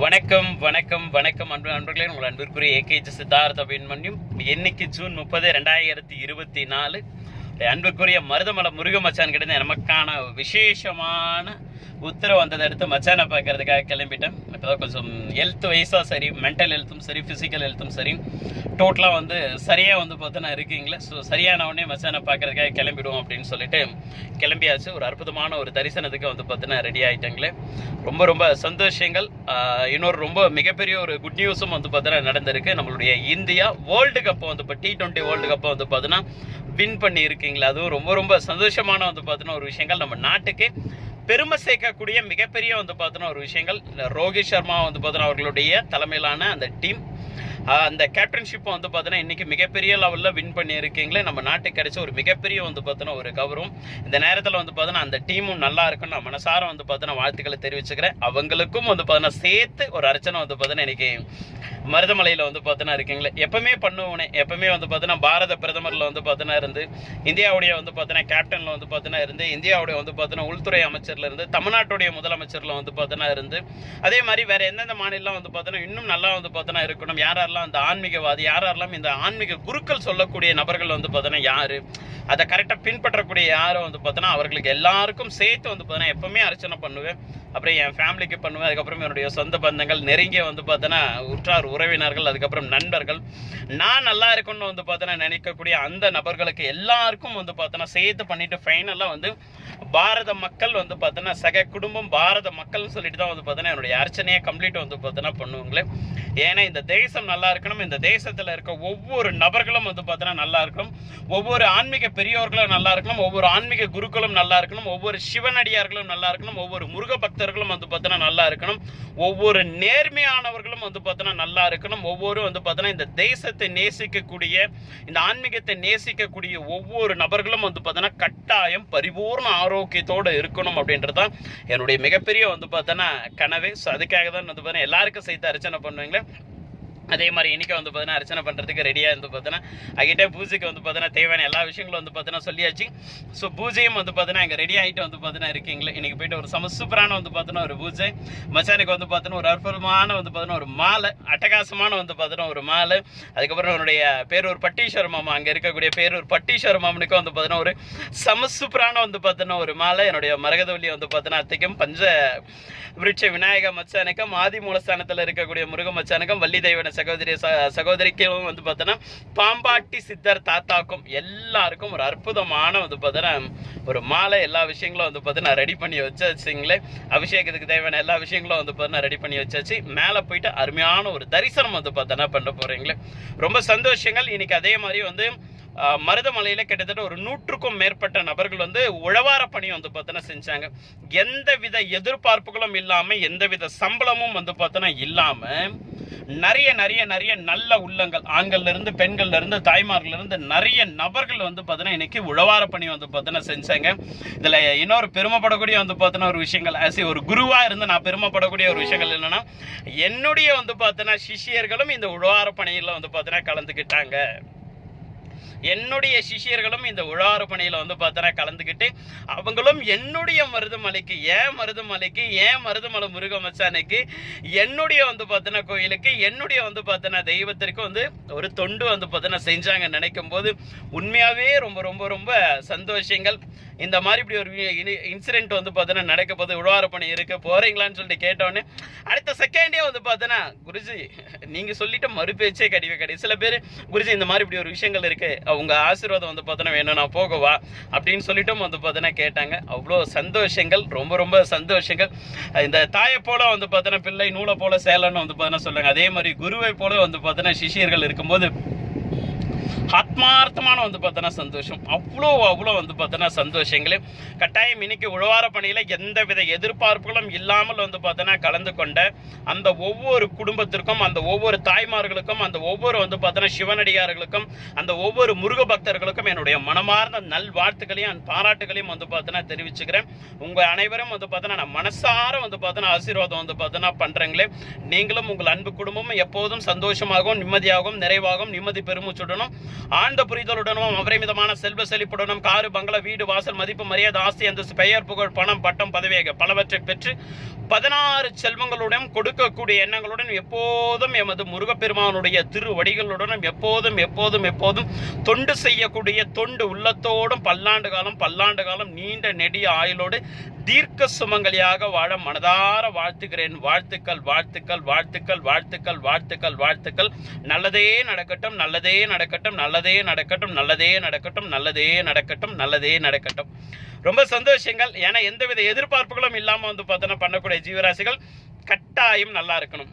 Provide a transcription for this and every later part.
வணக்கம் வணக்கம் வணக்கம். அன்பு நண்பர்களே உங்கள் அன்பிற்குரிய ஏகேஜி சித்தார்த்த அபிமன்யும் இன்னைக்கு ஜூன் முப்பது ரெண்டாயிரத்தி இருபத்தி நாலு. அன்புக்குரிய மருதமலை முருகமச்சான் மச்சான் நமக்கான விசேஷமான உத்தரவு வந்ததை அடுத்து மச்சானை பார்க்கறதுக்காக கிளம்பிட்டேன். இப்போதான் கொஞ்சம் ஹெல்த் வைஸாக சரி மென்டல் ஹெல்த்தும் சரி ஃபிசிக்கல் ஹெல்த்தும் சரி. டோட்டலாக வந்து சரியாக வந்து பார்த்தோன்னா இருக்கீங்களே. ஸோ சரியான உடனே மச்சானை பார்க்கறதுக்காக கிளம்பிடுவோம் அப்படின்னு சொல்லிட்டு கிளம்பியாச்சு. ஒரு அற்புதமான ஒரு தரிசனத்துக்கு வந்து பார்த்தோன்னா ரெடி ஆகிட்டாங்களே ரொம்ப ரொம்ப சந்தோஷங்கள். இன்னொரு ரொம்ப மிகப்பெரிய ஒரு குட் நியூஸும் வந்து பார்த்தோன்னா நடந்திருக்கு. நம்மளுடைய இந்தியா வேர்ல்டு கப்பை வந்து இப்போ டி டுவெண்ட்டி வேர்ல்டு கப்பை வந்து பார்த்தோன்னா வின் பண்ணி இருக்கீங்களா அதுவும் ரொம்ப ரொம்ப சந்தோஷமான வந்து பார்த்தோன்னா ஒரு விஷயங்கள் நம்ம நாட்டுக்கு. பெருமை சேர்க்கக்கூடிய மிகப்பெரிய வந்து பார்த்தோன்னா ஒரு விஷயங்கள். ரோஹித் சர்மா வந்து பார்த்தோன்னா அவர்களுடைய தலைமையிலான அந்த டீம். அந்த கேப்டன்ஷிப்பை வந்து பார்த்தோன்னா இன்னைக்கு மிகப்பெரிய லெவலில் வின் பண்ணியிருக்கீங்களே நம்ம நாட்டுக்கு கிடைச்ச ஒரு மிகப்பெரிய வந்து பார்த்தோன்னா ஒரு கௌரவம் இந்த நேரத்தில் வந்து பார்த்தோன்னா அந்த டீமும் நல்லா இருக்குன்னு நான் மனசார வந்து பார்த்தோன்னா வாழ்த்துக்களை தெரிவிச்சுக்கிறேன் அவங்களுக்கும் வந்து பார்த்தோன்னா சேர்த்து ஒரு அர்ச்சனை வந்து பார்த்தோன்னா இன்னைக்கு மருதமலையில் வந்து பார்த்தோன்னா இருக்கீங்களே எப்பவுமே பண்ணுவோனே எப்பவுமே வந்து பார்த்தீங்கன்னா பாரத பிரதமரில் வந்து பார்த்தோன்னா இருந்து இந்தியாவுடைய வந்து பார்த்தோன்னா கேப்டனில் வந்து பார்த்தீங்கன்னா இருந்து இந்தியாவுடைய வந்து பார்த்தீங்கன்னா உள்துறை அமைச்சரில் இருந்து தமிழ்நாட்டுடைய முதலமைச்சரில் வந்து பார்த்தோன்னா இருந்து அதே மாதிரி வேறு எந்தெந்த மாநிலம் வந்து பார்த்தீங்கன்னா இன்னும் நல்லா வந்து பார்த்தோன்னா இருக்கணும் யாரெல்லாம் அந்த ஆன்மீகவாதி யாரெல்லாம் இந்த ஆன்மீக குருக்கள் சொல்லக்கூடிய நபர்கள் வந்து பார்த்தோன்னா யாரு? அதை கரெக்டாக பின்பற்றக்கூடிய யாரும் வந்து பார்த்தோன்னா அவர்களுக்கு எல்லாருக்கும் சேர்த்து வந்து பார்த்தோன்னா எப்பவுமே அர்ச்சனை பண்ணுவேன். அப்புறம் என் ஃபேமிலிக்கு பண்ணுவேன். அதுக்கப்புறம் என்னுடைய சொந்த பந்தங்கள் நெருங்கிய வந்து பார்த்தோன்னா உற்றார் உறவினர்கள் அதுக்கப்புறம் நண்பர்கள். நான் நல்லா இருக்கணும்னு வந்து பார்த்தோன்னா நினைக்கக்கூடிய அந்த நபர்களுக்கு எல்லாருக்கும் வந்து பார்த்தோன்னா சேர்த்து பண்ணிட்டு ஃபைனலாக வந்து பாரத மக்கள் வந்து பார்த்தோன்னா சக குடும்பம் பாரத மக்கள்னு சொல்லிட்டு தான் வந்து பார்த்தோன்னா என்னுடைய அர்ச்சனையை கம்ப்ளீட் வந்து பார்த்தோன்னா பண்ணுவாங்களே. ஏன்னா இந்த தேசம் நல்லா இருக்கணும். இந்த தேசத்தில் இருக்க ஒவ்வொரு நபர்களும் வந்து பார்த்தோன்னா நல்லா இருக்கணும். ஒவ்வொரு ஆன்மீக பெரியோர்களும் நல்லா இருக்கணும். ஒவ்வொரு ஆன்மீக குருக்களும் நல்லா இருக்கணும். ஒவ்வொரு சிவனடியார்களும் நல்லா இருக்கணும். ஒவ்வொரு முருக பக்தர்களும் வந்து பார்த்தோன்னா நல்லா இருக்கணும். ஒவ்வொரு நேர்மையானவர்களும் வந்து பார்த்தோன்னா நல்லா இருக்கணும். ஒவ்வொரு வந்து பார்த்தோன்னா இந்த தேசத்தை நேசிக்கக்கூடிய இந்த ஆன்மீகத்தை நேசிக்கக்கூடிய ஒவ்வொரு நபர்களும் வந்து பார்த்தோன்னா கட்டாயம் பரிபூர்ண ஆரோக்கியத்தோடு இருக்கணும் அப்படின்றது தான் என்னுடைய மிகப்பெரிய வந்து பார்த்தோன்னா கனவே. ஸோ அதுக்காக தான் வந்து பார்த்தோன்னா எல்லாருக்கும் சேர்த்து அர்ச்சனை பண்ணுவீங்களே. அதே மாதிரி இன்றைக்கி வந்து பார்த்தீங்கன்னா அர்ச்சனை பண்ணுறதுக்கு ரெடியாக வந்து பார்த்தீங்கன்னா அங்கிட்டே பூஜைக்கு வந்து பார்த்தீங்கன்னா தேவையான எல்லா விஷயங்களும் வந்து பார்த்தீங்கன்னா சொல்லியாச்சு ஸோ பூஜையும் வந்து பார்த்தீங்கன்னா இங்கே ரெடி ஆகிட்டு வந்து பார்த்தீங்கன்னா இருக்கீங்களே இன்றைக்கி போயிட்டு ஒரு சம சூப்பரான வந்து பார்த்தீங்கன்னா ஒரு பூஜை மச்சானுக்கு வந்து பார்த்தீங்கன்னா ஒரு அற்புதமான வந்து பார்த்தீங்கன்னா ஒரு மாலை அட்டகாசமான வந்து பார்த்தீங்கன்னா ஒரு மாலை அதுக்கப்புறம் அவருடைய பேரூர் பட்டீஸ்வர மாமா அங்கே இருக்கக்கூடிய பேரூர் பட்டீஸ்வர மாமனுக்கு வந்து பார்த்தீங்கன்னா ஒரு சம சூப்பரான வந்து பார்த்தீங்கன்னா ஒரு மாலை என்னுடைய மரகதவல்லி வந்து பார்த்தீங்கன்னா அத்தைக்கும் பஞ்ச விருட்ச விநாயக மச்சானுக்கும் ஆதி மூலஸ்தானத்தில் இருக்கக்கூடிய முருக மச்சானுக்கும் வள்ளி தெய்வன சகோதரி ச- சகோதரிக்கும் வந்து பார்த்தோன்னா பாம்பாட்டி சித்தர் தாத்தாக்கும் எல்லாருக்கும் ஒரு அற்புதமான வந்து பார்த்தோன்னா ஒரு மாலை எல்லா விஷயங்களும் வந்து பார்த்தோன்னா ரெடி பண்ணி வச்சாச்சுங்களே. அபிஷேகத்துக்கு தேவையான எல்லா விஷயங்களும் வந்து பார்த்தோன்னா ரெடி பண்ணி வச்சாச்சு. மேலே போயிட்டு அருமையான ஒரு தரிசனம் வந்து பார்த்தோன்னா பண்ண போகிறீங்களே ரொம்ப சந்தோஷங்கள். இன்னைக்கு அதே மாதிரி வந்து மருதமலையில் கிட்டத்தட்ட ஒரு நூற்றுக்கும் மேற்பட்ட நபர்கள் வந்து உழவார பணி வந்து பார்த்தோன்னா செஞ்சாங்க. எந்தவித எதிர்பார்ப்புகளும் இல்லாமல் எந்தவித சம்பளமும் வந்து பார்த்தோன்னா இல்லாமல் நிறைய நிறைய நிறைய நல்ல உள்ளங்கள் ஆண்கள்ல இருந்து பெண்கள்ல இருந்து இருந்து நிறைய நபர்கள் வந்து பார்த்தோன்னா இன்னைக்கு உழவார பணி வந்து பார்த்தோன்னா செஞ்சாங்க. இதுல இன்னொரு பெருமைப்படக்கூடிய வந்து பார்த்தினா ஒரு விஷயங்கள் ஆஸ் ஒரு குருவா இருந்து நான் பெருமைப்படக்கூடிய ஒரு விஷயங்கள் என்னன்னா என்னுடைய வந்து பார்த்தோன்னா சிஷியர்களும் இந்த உழவார பணியில் வந்து பார்த்தோன்னா கலந்துக்கிட்டாங்க. என்னுடைய சிஷியர்களும் இந்த உழாறு பணியில் வந்து பார்த்தோன்னா கலந்துக்கிட்டு அவங்களும் என்னுடைய மருதமலைக்கு ஏன் மருதமலைக்கு ஏன் மருதமலை முருகமச்சானுக்கு என்னுடைய வந்து பார்த்தோன்னா கோயிலுக்கு என்னுடைய வந்து பார்த்தோன்னா தெய்வத்திற்கு வந்து ஒரு தொண்டு வந்து பார்த்தோன்னா செஞ்சாங்க நினைக்கும் போது உண்மையாகவே ரொம்ப ரொம்ப ரொம்ப சந்தோஷங்கள். இந்த மாதிரி இப்படி ஒரு இன்சிடென்ட் வந்து பார்த்தீங்கன்னா நடக்க போது உழவார பணி இருக்கு போறீங்களான்னு சொல்லிட்டு கேட்டோன்னே அடுத்த செகண்டே வந்து பார்த்தோன்னா குருஜி நீங்க சொல்லிட்டு மறுபேச்சே கிடையவே கிடையாது. சில பேர் குருஜி இந்த மாதிரி இப்படி ஒரு விஷயங்கள் இருக்கு உங்க ஆசீர்வாதம் வந்து பார்த்தோன்னா வேணும் நான் போகவா அப்படின்னு சொல்லிட்டும் வந்து பார்த்தோன்னா கேட்டாங்க. அவ்வளோ சந்தோஷங்கள் ரொம்ப ரொம்ப சந்தோஷங்கள். இந்த தாயை போல வந்து பார்த்தோன்னா பிள்ளை நூலை போல சேலன்னு வந்து பார்த்தோன்னா சொல்லுங்க அதே மாதிரி குருவை போல வந்து பார்த்தோன்னா சிஷியர்கள் இருக்கும்போது ஆத்மார்த்தமான வந்து பார்த்தோன்னா சந்தோஷம். அவ்வளோ அவ்வளோ வந்து பார்த்தோன்னா சந்தோஷங்களே. கட்டாயம் இன்னைக்கு உழவார பணியில் எந்த வித எதிர்பார்ப்புகளும் இல்லாமல் வந்து பார்த்தோன்னா கலந்து கொண்ட அந்த ஒவ்வொரு குடும்பத்திற்கும் அந்த ஒவ்வொரு தாய்மார்களுக்கும் அந்த ஒவ்வொரு வந்து பார்த்தோன்னா சிவனடியார்களுக்கும் அந்த ஒவ்வொரு முருக பக்தர்களுக்கும் என்னுடைய மனமார்ந்த நல்வாழ்த்துக்களையும் and பாராட்டுகளையும் வந்து பார்த்தோன்னா தெரிவிச்சுக்கிறேன். உங்கள் அனைவரும் வந்து பார்த்தோன்னா நான் மனசார வந்து பார்த்தோன்னா ஆசீர்வாதம் வந்து பார்த்தோன்னா பண்ணுறேங்களே நீங்களும் உங்கள் அன்பு குடும்பமும் எப்போதும் சந்தோஷமாகவும் நிம்மதியாகவும் நிறைவாகவும் நிம்மதி பெருமூச்சுடனும் ஆழ்ந்த புரிதலுடனும் அபரிமிதமான செல்வ செழிப்புடனும் காரு பங்களா வீடு வாசல் மதிப்பு மரியாதை ஆஸ்தி அந்தஸ்து பெயர் புகழ் பணம் பட்டம் பதவியாக பலவற்றை பெற்று பதினாறு செல்வங்களுடன் கொடுக்கக்கூடிய எண்ணங்களுடன் எப்போதும் எமது முருகப்பெருமானுடைய திருவடிகளுடனும் எப்போதும் எப்போதும் எப்போதும் தொண்டு செய்யக்கூடிய தொண்டு உள்ளத்தோடும் பல்லாண்டு காலம் பல்லாண்டு காலம் நீண்ட நெடிய ஆயுளோடு தீர்க்க சுமங்கலியாக வாழ மனதார வாழ்த்துகிறேன். வாழ்த்துக்கள் வாழ்த்துக்கள் வாழ்த்துக்கள் வாழ்த்துக்கள் வாழ்த்துக்கள் வாழ்த்துக்கள். நல்லதே நடக்கட்டும் நல்லதே நடக்கட்டும் நல்லதே நடக்கட்டும் நல்லதே நடக்கட்டும் நல்லதே நடக்கட்டும் நல்லதே நடக்கட்டும். ரொம்ப சந்தோஷங்கள். ஏன்னா எந்தவித எதிர்பார்ப்புகளும் இல்லாமல் வந்து பார்த்தோன்னா பண்ணக்கூடிய ஜீவராசிகள் கட்டாயம் நல்லா இருக்கணும்.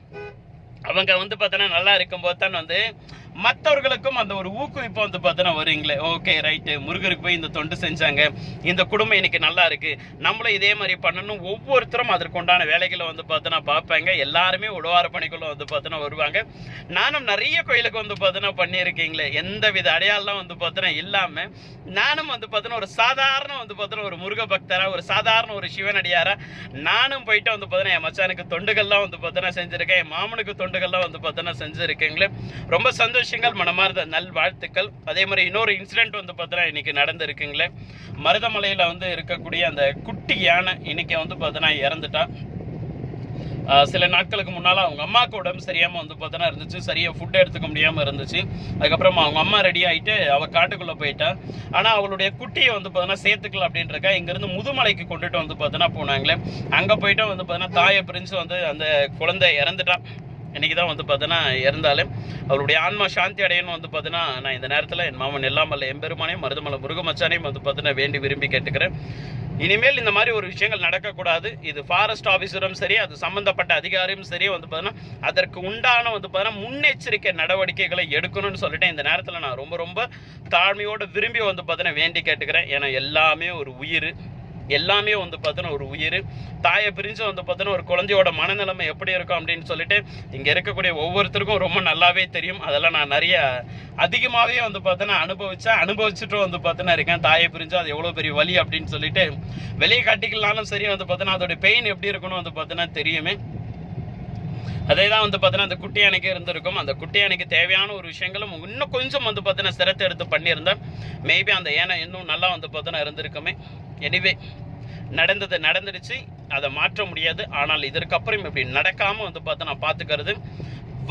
அவங்க வந்து பார்த்தோன்னா நல்லா இருக்கும்போது தான் வந்து மற்றவர்களுக்கும் அந்த ஒரு ஊக்குவிப்பு வந்து பார்த்தோன்னா வருவீங்களே ஓகே ரைட்டு முருகருக்கு போய் இந்த தொண்டு செஞ்சாங்க இந்த குடும்பம் இன்னைக்கு நல்லா இருக்கு நம்மளும் இதே மாதிரி பண்ணணும் ஒவ்வொருத்தரும் அதற்குண்டான வேலைகளை வந்து பார்த்தோன்னா பார்ப்பாங்க எல்லாருமே உழவார பணிக்குள்ள வந்து பார்த்தோன்னா வருவாங்க நானும் நிறைய கோயிலுக்கு வந்து பார்த்தோன்னா பண்ணியிருக்கீங்களே எந்த வித அடையாளம் வந்து பார்த்தோன்னா இல்லாமல் நானும் வந்து பார்த்தோன்னா ஒரு சாதாரண வந்து பார்த்தோன்னா ஒரு முருக பக்தராக ஒரு சாதாரண ஒரு சிவனடியாராக நானும் போயிட்டு வந்து பார்த்தோன்னா என் மச்சானுக்கு தொண்டுகள்லாம் வந்து பார்த்தோன்னா செஞ்சுருக்கேன் என் மாமனுக்கு தொண்டுகள்லாம் வந்து பார்த்தோன்னா செஞ்சுருக்கீங்களே ரொம்ப சந்தோஷம் விஷயங்கள் மனமார்ந்த நல் வாழ்த்துக்கள் அதே மாதிரி இன்னொரு இன்சிடென்ட் வந்து பார்த்தீங்கன்னா இன்னைக்கு நடந்திருக்குங்களே. மருதமலையில் வந்து இருக்கக்கூடிய அந்த குட்டி யானை இன்னைக்கு வந்து பார்த்தீங்கன்னா இறந்துட்டா. சில நாட்களுக்கு முன்னால் அவங்க அம்மாவுக்கு உடம்பு சரியாமல் வந்து பார்த்தோன்னா இருந்துச்சு. சரியாக ஃபுட் எடுத்துக்க முடியாமல் இருந்துச்சு. அதுக்கப்புறமா அவங்க அம்மா ரெடி ஆகிட்டு அவள் காட்டுக்குள்ளே போயிட்டா. ஆனால் அவளுடைய குட்டியை வந்து பார்த்தோன்னா சேர்த்துக்கல அப்படின்றக்கா இங்கேருந்து முதுமலைக்கு கொண்டுட்டு வந்து பார்த்தோன்னா போனாங்களே. அங்கே போயிட்டு வந்து பார்த்தோன்னா தாயை பிரிஞ்சு வந்து அந்த குழந்தை இறந்துட்டா. இன்னைக்கு தான் வந்து பார்த்தோன்னா இறந்தாலும் அவருடைய ஆன்மா சாந்தி அடையணும் வந்து பார்த்தீங்கன்னா நான் இந்த நேரத்தில் என் மாமன் எல்லாமல்ல எம்பெருமானையும் மருதமலை முருகமச்சானையும் வந்து பார்த்தீங்கன்னா வேண்டி விரும்பி கேட்டுக்கிறேன். இனிமேல் இந்த மாதிரி ஒரு விஷயங்கள் நடக்கக்கூடாது. இது ஃபாரஸ்ட் ஆஃபீஸரும் சரி அது சம்மந்தப்பட்ட அதிகாரியும் சரி வந்து பார்த்தீங்கன்னா அதற்கு உண்டான வந்து பார்த்தீங்கன்னா முன்னெச்சரிக்கை நடவடிக்கைகளை எடுக்கணும்னு சொல்லிட்டு இந்த நேரத்தில் நான் ரொம்ப ரொம்ப தாழ்மையோடு விரும்பி வந்து பார்த்தீங்கன்னா வேண்டி கேட்டுக்கிறேன். ஏன்னா எல்லாமே ஒரு உயிர். எல்லாமே வந்து பார்த்தோன்னா ஒரு உயிர் தாயை பிரிஞ்சு வந்து பார்த்தோன்னா ஒரு குழந்தையோட மனநிலைமை எப்படி இருக்கும் அப்படின்னு சொல்லிட்டு இங்கே இருக்கக்கூடிய ஒவ்வொருத்தருக்கும் ரொம்ப நல்லாவே தெரியும். அதெல்லாம் நான் நிறைய அதிகமாகவே வந்து பார்த்தோன்னா அனுபவித்தேன் அனுபவிச்சுட்டும் வந்து பார்த்தோன்னா இருக்கேன். தாயை பிரிஞ்சு அது எவ்வளோ பெரிய வலி அப்படின்னு சொல்லிட்டு வெளியே காட்டிக்கலாலும் சரி வந்து பார்த்தோன்னா அதோடய பெயின் எப்படி இருக்கணும் வந்து பார்த்தோன்னா தெரியுமே. அதே தான் வந்து பார்த்தீங்கன்னா அந்த குட்டி அணைக்கு இருந்திருக்கும். அந்த குட்டி அணைக்கு தேவையான ஒரு விஷயங்களும் இன்னும் கொஞ்சம் வந்து பார்த்தீங்கன்னா சிரத்தை எடுத்து பண்ணியிருந்தேன் மேபி அந்த ஏனை இன்னும் நல்லா வந்து பார்த்தீங்கன்னா இருந்திருக்குமே. எனிவே நடந்தது நடந்துடுச்சு. அதை மாற்ற முடியாது. ஆனால் இதற்கப்புறம் இப்படி நடக்காமல் வந்து பார்த்தா நான் பார்த்துக்கிறது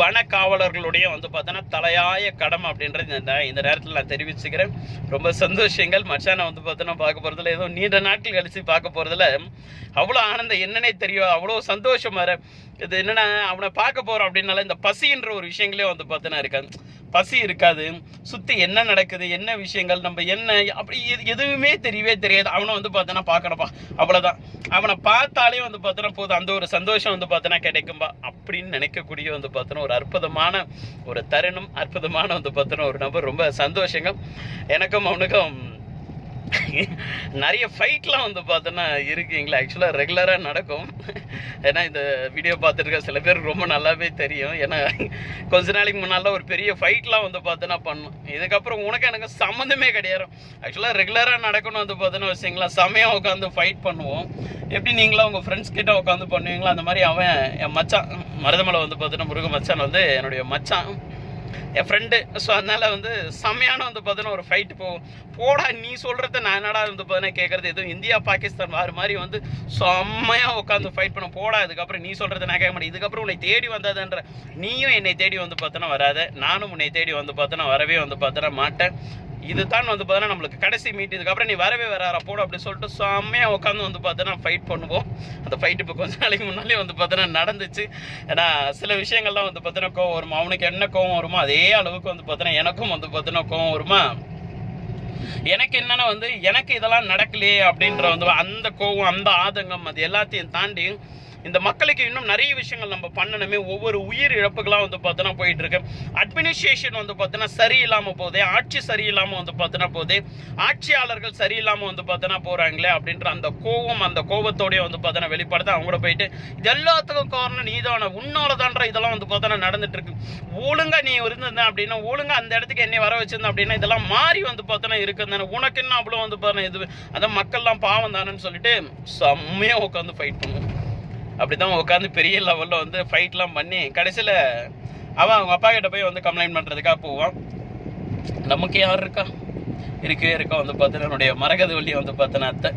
வன காவலர்களுடைய வந்து பார்த்தோன்னா தலையாய கடமை அப்படின்றது இந்த இந்த நேரத்தில் நான் தெரிவிச்சுக்கிறேன். ரொம்ப சந்தோஷங்கள். மச்சானை வந்து பார்த்தோன்னா பார்க்க போகிறதுல ஏதோ நீண்ட நாட்கள் கழித்து பார்க்க போகிறதுல அவ்வளோ ஆனந்தம் என்னன்னே தெரியும் அவ்வளோ சந்தோஷம் வர இது என்னன்னா அவனை பார்க்க போகிறோம் அப்படின்னால இந்த பசின்ற ஒரு விஷயங்களே வந்து பார்த்தோன்னா இருக்காது. பசி இருக்காது சுற்றி என்ன நடக்குது என்ன விஷயங்கள் நம்ம என்ன அப்படி எது- எதுவுமே தெரியவே தெரியாது. அவனை வந்து பார்த்தோன்னா பார்க்கணும்ப்பா. அவ்வளோதான் அவனை பார்த்தாலே வந்து பார்த்தோன்னா போதும். அந்த ஒரு சந்தோஷம் வந்து பார்த்தோன்னா கிடைக்கும்பா. அப்படின்னு நினைக்கக்கூடிய வந்து பார்த்தோன்னா ஒரு அற்புதமான ஒரு தருணம் அற்புதமான வந்து பார்த்தோன்னா ஒரு நபர். ரொம்ப சந்தோஷங்கள். எனக்கும் அவனுக்கும் நிறைய ஃபைட்லாம் வந்து பார்த்தோன்னா இருக்குங்களா. ஆக்சுவலாக ரெகுலராக நடக்கும். ஏன்னா இந்த வீடியோ பார்த்துருக்க சில பேர் ரொம்ப நல்லாவே தெரியும். ஏன்னா கொஞ்ச நாளைக்கு முன்னால் ஒரு பெரிய ஃபைட்லாம் வந்து பார்த்தோன்னா பண்ணோம். இதுக்கப்புறம் உனக்கு எனக்கு சம்மந்தமே கிடையாது. ஆக்சுவலாக ரெகுலராக நடக்கணும் வந்து பார்த்தோன்னா வச்சிங்களா செமையாக உட்காந்து ஃபைட் பண்ணுவோம். எப்படி நீங்களாம் உங்கள் ஃப்ரெண்ட்ஸ் கிட்ட உட்காந்து பண்ணுவீங்களோ அந்த மாதிரி அவன் என் மச்சான் மருதமலை வந்து பார்த்தோன்னா முருக மச்சான் வந்து என்னுடைய மச்சான். என் ஃப்ரெண்டு ஸோ அதனால் வந்து செம்மையான வந்து பார்த்தீங்கன்னா ஒரு ஃபைட்டு போகும் போடா நீ சொல்கிறத நான் என்னடா வந்து பார்த்தீங்கன்னா கேட்குறது எதுவும் இந்தியா பாகிஸ்தான் மாறு மாதிரி வந்து செம்மையாக உட்காந்து ஃபைட் பண்ண. போடா இதுக்கப்புறம் நீ சொல்கிறத நான் கேட்க மாட்டேன். இதுக்கப்புறம் உன்னை தேடி வந்ததுன்ற நீயும் என்னை தேடி வந்து பார்த்தோன்னா வராத. நானும் உன்னை தேடி வந்து பார்த்தோன்னா வரவே வந்து பார்த்தோன்னா மாட்டேன். இதுதான் வந்து பார்த்தோன்னா நம்மளுக்கு கடைசி மீட் இதுக்கப்புறம் நீ வரவே வராரா? போட அப்படின்னு சொல்லிட்டு செம்மையாக உட்காந்து வந்து பார்த்தோன்னா ஃபைட் பண்ணுவோம். அந்த ஃபைட் இப்போ கொஞ்ச நாளைக்கு முன்னாலே வந்து பார்த்தோன்னா நடந்துச்சு. ஏன்னா சில விஷயங்கள்லாம் வந்து பார்த்தோன்னா கோவம் வருமா அவனுக்கு என்ன கோவம் வருமோ அதே அளவுக்கு வந்து பார்த்தோன்னா எனக்கும் வந்து பார்த்தோன்னா கோவம் வருமா? எனக்கு என்னன்னா வந்து எனக்கு இதெல்லாம் நடக்கலையே அப்படின்ற வந்து அந்த கோவம் அந்த ஆதங்கம் அது எல்லாத்தையும் தாண்டி இந்த மக்களுக்கு இன்னும் நிறைய விஷயங்கள் நம்ம பண்ணணுமே. ஒவ்வொரு உயிர் இழப்புகளாக வந்து பார்த்தோன்னா போயிட்டு இருக்கு அட்மினிஸ்ட்ரேஷன் வந்து பார்த்தோன்னா சரியில்லாமல் போதே ஆட்சி சரியில்லாமல் வந்து பார்த்தோன்னா போதே ஆட்சியாளர்கள் சரியில்லாமல் வந்து பார்த்தோன்னா போகிறாங்களே அப்படின்ற அந்த கோவம் அந்த கோவத்தோடய வந்து பார்த்தோன்னா வெளிப்படுத்த அவங்க போயிட்டு இது எல்லாத்துக்கும் காரணம் நீதான. உன்னால தான்ற இதெல்லாம் வந்து பார்த்தோன்னா நடந்துட்டு இருக்கு ஒழுங்கா நீ இருந்திருந்த அப்படின்னா ஒழுங்கா அந்த இடத்துக்கு என்னை வர வச்சிருந்தேன் அப்படின்னா இதெல்லாம் மாறி வந்து பார்த்தோன்னா இருக்குது உனக்கு என்ன அவ்வளோ வந்து பாருங்க இது? அதான் மக்கள்லாம் பாவம் தானேன்னு சொல்லிட்டு செம்மையாக உட்காந்து ஃபைட் பண்ணுவோம். அப்படி தான் உட்காந்து பெரிய லெவலில் வந்து ஃபைட்லாம் பண்ணி கடைசியில் அவன் அவங்க அப்பா கிட்ட போய் வந்து கம்ப்ளைண்ட் பண்ணுறதுக்காக போவான் நமக்கு யார் இருக்கா? இருக்கவே இருக்க வந்து பார்த்தீங்கன்னா என்னுடைய மரகத வள்ளி வந்து பார்த்தீங்கன்னா அத்தை.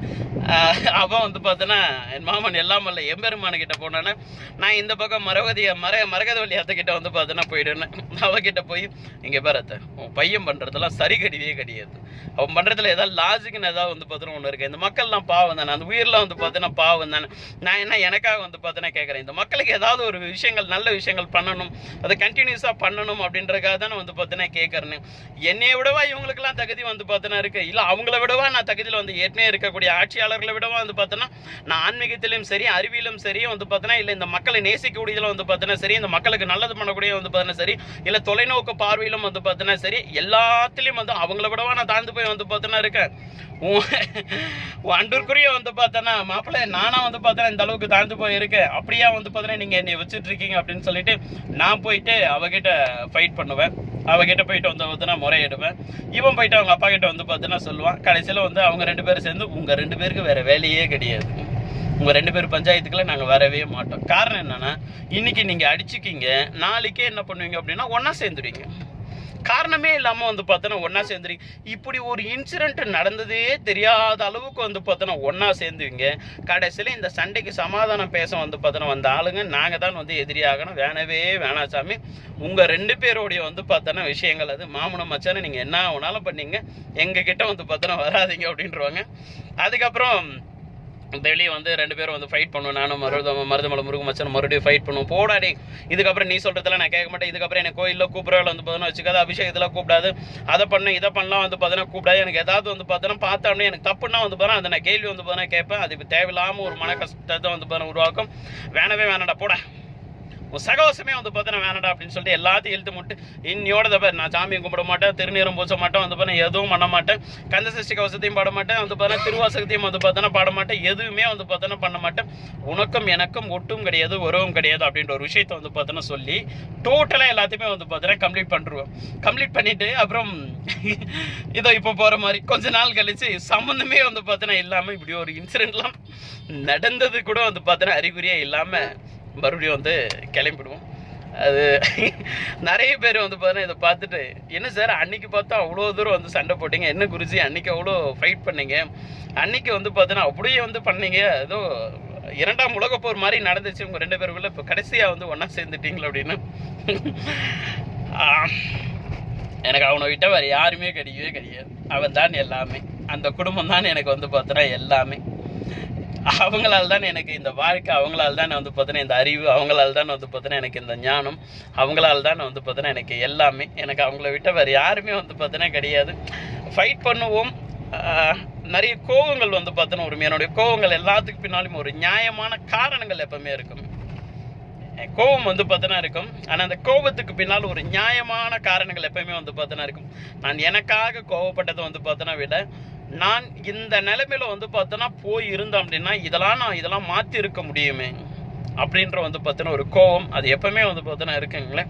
ஆஹ் அவன் வந்து பார்த்தோன்னா என் மாமன் எல்லாம் அல்ல எம்பெருமானு கிட்ட போனானே நான் இந்த பக்கம் மரகதிய மர மரகதவள்ளி அத்தைக்கிட்ட வந்து பார்த்தோன்னா போயிடுனேன். அவகிட்ட போய் இங்கே பேர் அத்தை உன் பையன் பண்ணுறதெல்லாம் சரி கிடையவே கிடையாது. அவன் பண்ணுறதுல ஏதாவது லாஜிக்குன்னு ஏதாவது வந்து பார்த்தோன்னா ஒன்று இருக்குது இந்த மக்கள்லாம் பாவம் தானே அந்த உயிரெலாம் வந்து பார்த்தோன்னா பாவம் தானே. நான் என்ன எனக்காக வந்து பார்த்தோன்னா கேட்குறேன் இந்த மக்களுக்கு ஏதாவது ஒரு விஷயங்கள் நல்ல விஷயங்கள் பண்ணணும் அதை கண்டினியூஸாக பண்ணணும் அப்படின்றதுக்காக தானே வந்து பார்த்தோன்னா கேட்குறேன்னு என்னை விடவா இவங்களுக்கெல்லாம் தகுதி வந்து பார்த்தோன்னா இருக்கு இல்லை அவங்கள விடவா நான் தகுதியில் வந்து ஏற்கனவே இருக்கக்கூடிய ஆட்சியாளர்களை விடவா வந்து பார்த்தோன்னா நான் ஆன்மீகத்திலும் சரி அறிவியலும் சரி வந்து பார்த்தோன்னா இல்லை இந்த மக்களை நேசிக்கக்கூடியதில் வந்து பார்த்தோன்னா சரி இந்த மக்களுக்கு நல்லது பண்ணக்கூடிய வந்து பார்த்தோன்னா சரி இல்லை தொலைநோக்கு பார்வையிலும் வந்து பார்த்தோன்னா சரி எல்லாத்துலேயும் வந்து அவங்கள விடவா நான் தாழ்ந்து போய் வந்து பார்த்தோன்னா இருக்கேன். அன்றுக்குரிய வந்து பார்த்தோன்னா மாப்பிள்ளை நானாக வந்து பார்த்தோன்னா இந்த அளவுக்கு தாழ்ந்து போய் இருக்கேன். அப்படியா வந்து பார்த்தோன்னா நீங்கள் என்னை வச்சுட்டு இருக்கீங்க அப்படின்னு சொல்லிட்டு நான் போயிட்டு அவகிட்ட ஃபைட் பண்ணுவேன். அவகிட்ட போயிட்டு வந்து பார்த்தோன்னா முறையிடுவேன். இவன் போயிட்டு அவங்க அப்பா கிட்ட வந்து பார்த்தோன்னா சொல்லுவான். கடைசியில் வந்து அவங்க ரெண்டு பேரும் சேர்ந்து உங்கள் ரெண்டு பேருக்கு வேறு வேலையே கிடையாது. உங்கள் ரெண்டு பேர் பஞ்சாயத்துக்குள்ள நாங்கள் வரவே மாட்டோம். காரணம் என்னென்னா இன்றைக்கி நீங்கள் அடிச்சுக்கிங்க நாளைக்கே என்ன பண்ணுவீங்க அப்படின்னா ஒன்றா சேர்ந்துடுவீங்க. காரணமே இல்லாமல் வந்து பார்த்தோன்னா ஒன்றா சேர்ந்துருங்க இப்படி ஒரு இன்சிடென்ட் நடந்ததே தெரியாத அளவுக்கு வந்து பார்த்தோன்னா ஒன்றா சேர்ந்துவிங்க கடைசியில் இந்த சண்டைக்கு சமாதானம் பேச வந்து பார்த்தோன்னா வந்த ஆளுங்க நாங்கள் தான் வந்து எதிரியாகணும் வேணவே வேணாம் சாமி. உங்கள் ரெண்டு பேருடைய வந்து பார்த்தோன்னா விஷயங்கள் அது. மாமனம் மச்சான நீங்கள் என்ன வேணாலும் பண்ணீங்க. எங்ககிட்ட வந்து பார்த்தோன்னா வராதீங்க அப்படின்றவாங்க. அதுக்கப்புறம் வெளியே வந்து ரெண்டு பேரும் வந்து ஃபைட் பண்ணுவோம் நானும் மருத மருதமலை முருகு மச்சன் மறுபடியும் ஃபைட் பண்ணுவோம் போடாடி இதுக்கப்புறம் நீ சொல்கிறதெல்லாம் நான் கேட்க மாட்டேன். இதுக்கப்புறம் எனக்கு கோயிலில் கூப்பிட்றவள் வந்து பார்த்தோன்னா வச்சுக்காத அபிஷேகத்தில் கூப்பிடாது. அதை பண்ண இதை பண்ணலாம் வந்து பார்த்தோன்னா கூப்பிடாது. எனக்கு ஏதாவது வந்து பார்த்தோன்னா பார்த்தோன்னே எனக்கு தப்புன்னா வந்து பார்த்தா அதை நான் கேள்வி வந்து பார்த்தோன்னா கேட்பேன். அது இப்போ தேவையில்லாமல் ஒரு மன கஷ்டத்தை வந்து பார்த்தா உருவாக்கும். வேணவே வேணாடா போட. உன் சகவாசமே வந்து பார்த்தா வேணடா அப்படின்னு சொல்லிட்டு எல்லாத்தையும் எழுத்து முட்டு இன்னியோட தப்ப நான் சாமியை கும்பிட மாட்டேன் திருநீரம் பூச மாட்டேன் வந்து பார்த்தா எதுவும் பண்ண மாட்டேன். கந்த சஷ்டி கவசத்தையும் பாட மாட்டேன் வந்து பார்த்தா திருவாசகத்தையும் வந்து பார்த்தோன்னா பாட மாட்டேன் எதுவுமே வந்து பார்த்தோன்னா பண்ண மாட்டேன். உனக்கும் எனக்கும் ஒட்டும் கிடையாது உறவும் கிடையாது அப்படின்ற ஒரு விஷயத்தை வந்து பார்த்தோன்னா சொல்லி டோட்டலாக எல்லாத்தையுமே வந்து பார்த்தோன்னா கம்ப்ளீட் பண்ணிருவோம் கம்ப்ளீட் பண்ணிட்டு அப்புறம் இதோ இப்போ போகிற மாதிரி கொஞ்ச நாள் கழிச்சு சம்மந்தமே வந்து பார்த்தோன்னா இல்லாமல் இப்படி ஒரு இன்சிடென்ட்லாம் நடந்தது கூட வந்து பார்த்தோன்னா அறிகுறியாக இல்லாமல் மறுபடியும் வந்து கிளம்பிடுவோம். அது நிறைய பேர் வந்து பார்த்தீங்கன்னா இதை பார்த்துட்டு என்ன சார் அன்னைக்கு பார்த்தா அவ்வளோ தூரம் வந்து சண்டை போட்டீங்க? என்ன குருஜி அன்னைக்கு அவ்வளோ ஃபைட் பண்ணீங்க? அன்னைக்கு வந்து பார்த்தீங்கன்னா அப்படியே வந்து பண்ணீங்க? ஏதோ இரண்டாம் உலகப்போர் மாதிரி நடந்துச்சு. உங்கள் ரெண்டு பேருக்குள்ள இப்போ கடைசியாக வந்து ஒன்றா சேர்ந்துட்டீங்களா? அப்படின்னு. எனக்கு அவனை விட்ட வேறு யாருமே கிடைக்கவே கிடையாது. அவன் தான் எல்லாமே. அந்த குடும்பம் தான் எனக்கு வந்து பார்த்தோன்னா எல்லாமே. அவங்களால தான் எனக்கு இந்த வாழ்க்கை அவங்களால தான் வந்து பார்த்தீங்கன்னா இந்த அறிவு அவங்களால தான் வந்து பார்த்தீங்கன்னா எனக்கு இந்த ஞானம் அவங்களால தான் வந்து பார்த்தீங்கன்னா எனக்கு எல்லாமே. எனக்கு அவங்கள விட்ட வேறு யாருமே வந்து பார்த்தீங்கன்னா கிடையாது. ஃபைட் பண்ணுவோம். நிறைய கோவங்கள் வந்து பார்த்தோன்னா ஒரு என்னுடைய கோவங்கள் எல்லாத்துக்கு பின்னாலும் ஒரு நியாயமான காரணங்கள் எப்பவுமே இருக்கும். கோபம் வந்து பார்த்தோன்னா இருக்கும். ஆனால் அந்த கோபத்துக்கு பின்னால் ஒரு நியாயமான காரணங்கள் எப்பயுமே வந்து பார்த்தோன்னா இருக்கும். நான் எனக்காக கோவப்பட்டதை வந்து பார்த்தோன்னா விட நான் இந்த நிலைமையில வந்து பார்த்தோன்னா போய் இருந்தோம் அப்படின்னா இதெல்லாம் நான் இதெல்லாம் மாற்றி இருக்க முடியுமே அப்படின்ற வந்து பார்த்தோன்னா ஒரு கோபம். அது எப்பவுமே வந்து பார்த்தோன்னா இருக்குங்களேன்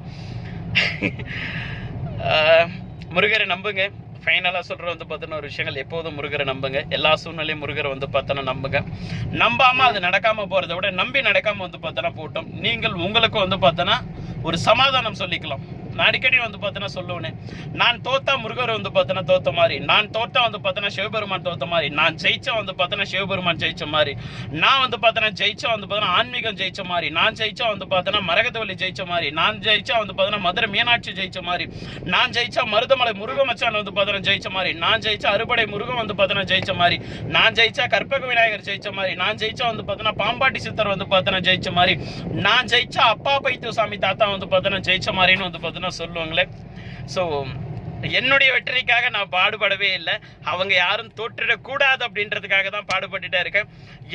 முருகரை நம்புங்க. ஃபைனலாக சொல்கிற வந்து பார்த்தோன்னா ஒரு விஷயங்கள் எப்போதும் முருகரை நம்புங்க. எல்லா சூழ்நிலையும் முருகரை வந்து பார்த்தோன்னா நம்புங்க. நம்பாமல் அது நடக்காமல் போகிறத விட நம்பி நடக்காமல் வந்து பார்த்தோன்னா போட்டோம். நீங்கள் உங்களுக்கு வந்து பார்த்தோன்னா ஒரு சமாதானம் சொல்லிக்கலாம் நான் அடிக்கடி வந்து பார்த்தோன்னா சொல்லுவேனே நான் தோத்தா முருகர் வந்து பார்த்தோன்னா தோத்த மாதிரி நான் தோத்தா வந்து பார்த்தோன்னா சிவபெருமான் தோத்த மாதிரி நான் ஜெயிச்சா வந்து பார்த்தோன்னா சிவபெருமான் ஜெயிச்ச மாதிரி நான் வந்து பார்த்தோன்னா ஜெயிச்சா வந்து பார்த்தோன்னா ஆன்மீகம் ஜெயிச்ச மாதிரி நான் ஜெயிச்சா வந்து பார்த்தோன்னா மரகதவள்ளி ஜெயிச்ச மாதிரி நான் ஜெயிச்சா வந்து பார்த்தோன்னா மதுரை மீனாட்சி ஜெயிச்ச மாதிரி நான் ஜெயிச்சா மருதமலை முருகமச்சான் வந்து பார்த்தோன்னா ஜெயிச்ச மாதிரி நான் ஜெயிச்சா அறுபடை முருகன் வந்து பார்த்தோன்னா ஜெயிச்ச மாதிரி நான் ஜெயிச்சா கற்பக விநாயகர் ஜெயிச்ச மாதிரி நான் ஜெயிச்சா வந்து பார்த்தோன்னா பாம்பாட்டி சித்தர் வந்து பார்த்தோன்னா ஜெயிச்ச மாதிரி நான் ஜெயிச்சா அப்பா பைத்திய சாமி தாத்தா தான் வந்து பார்த்தோன்னா ஜெயிச்ச மாதிரின்னு வந்து பார்த்தோன்னா சொல்லுவாங்களே. ஸோ என்னுடைய வெற்றிக்காக நான் பாடுபடவே இல்லை. அவங்க யாரும் தோற்றிடக்கூடாது அப்படின்றதுக்காக தான் பாடுபட்டுட்டே இருக்கேன்.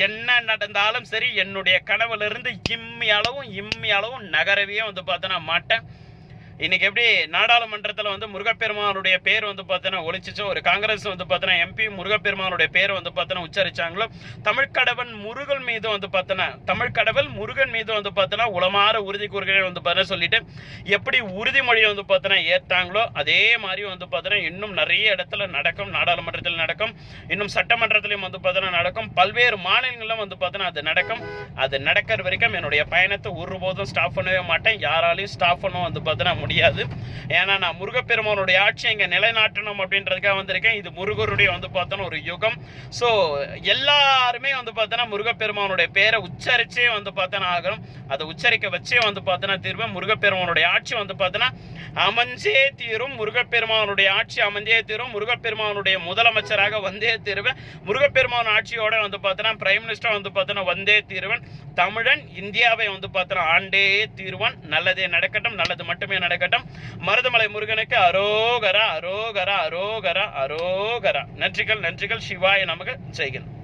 என்ன நடந்தாலும் சரி என்னுடைய கனவுல இருந்து இம்மி அளவும் இம்மி அளவும் நகரவே வந்து பார்த்தோன்னா மாட்டேன். இன்னைக்கு எப்படி நாடாளுமன்றத்தில் வந்து முருகப்பெருமானுடைய பேர் வந்து பார்த்தோன்னா ஒழிச்சிச்சோ ஒரு காங்கிரஸ் வந்து பார்த்தோன்னா எம்பி முருகப்பெருமானுடைய பேர் வந்து பார்த்தோன்னா உச்சரிச்சாங்களோ தமிழ்க்கடவன் முருகன் மீது வந்து பார்த்தோன்னா தமிழ்க்கடவுள் முருகன் மீது வந்து பார்த்தோன்னா உளமாற உறுதி கூறுகிறேன் வந்து பார்த்தோன்னா சொல்லிட்டு எப்படி உறுதிமொழியை வந்து பார்த்தோன்னா ஏற்றாங்களோ அதே மாதிரி வந்து பார்த்தோன்னா இன்னும் நிறைய இடத்துல நடக்கும் நாடாளுமன்றத்தில் நடக்கும் இன்னும் சட்டமன்றத்திலையும் வந்து பார்த்தோன்னா நடக்கும் பல்வேறு மாநிலங்களிலும் வந்து பார்த்தோன்னா அது நடக்கும் அது நடக்கிற வரைக்கும் என்னுடைய பயணத்தை ஒருபோதும் ஸ்டாப் பண்ணவே மாட்டேன் யாராலையும் ஸ்டாப் பண்ணவும் வந்து பார்த்தோன்னா முடியாது. ஏன்னா நான் முருகப்பெருமானுடைய ஆட்சி இங்கே நிலைநாட்டணும் அப்படின்றதுக்காக வந்திருக்கேன். இது முருகருடைய வந்து பார்த்தோன்னா ஒரு யுகம். ஸோ எல்லாருமே வந்து பார்த்தோன்னா முருகப்பெருமானுடைய பேரை உச்சரிச்சே வந்து பார்த்தோன்னா ஆகணும். அதை உச்சரிக்க வச்சே வந்து பார்த்தோன்னா தீர்வேன். முருகப்பெருமானுடைய ஆட்சி வந்து பார்த்தோன்னா அமைஞ்சே தீரும். முருகப்பெருமானுடைய ஆட்சி அமைஞ்சே தீரும். முருகப்பெருமானுடைய முதலமைச்சராக வந்தே தீருவேன். முருகப்பெருமான் ஆட்சியோட வந்து பார்த்தோன்னா பிரைம் மினிஸ்டர் வந்து பார்த்தோன்னா வந்தே தீருவன். தமிழன் இந்தியாவை வந்து பார்த்தோன்னா ஆண்டே தீர்வன். நல்லதே நடக்கட்டும். நல்லது மட்டுமே கட்டம் மருதமலை முருகனுக்கு அரோகரா அரோகரா அரோகரா அரோகரா. நன்றிகள் நன்றிகள். சிவாய நமக்கு செய்கிறேன்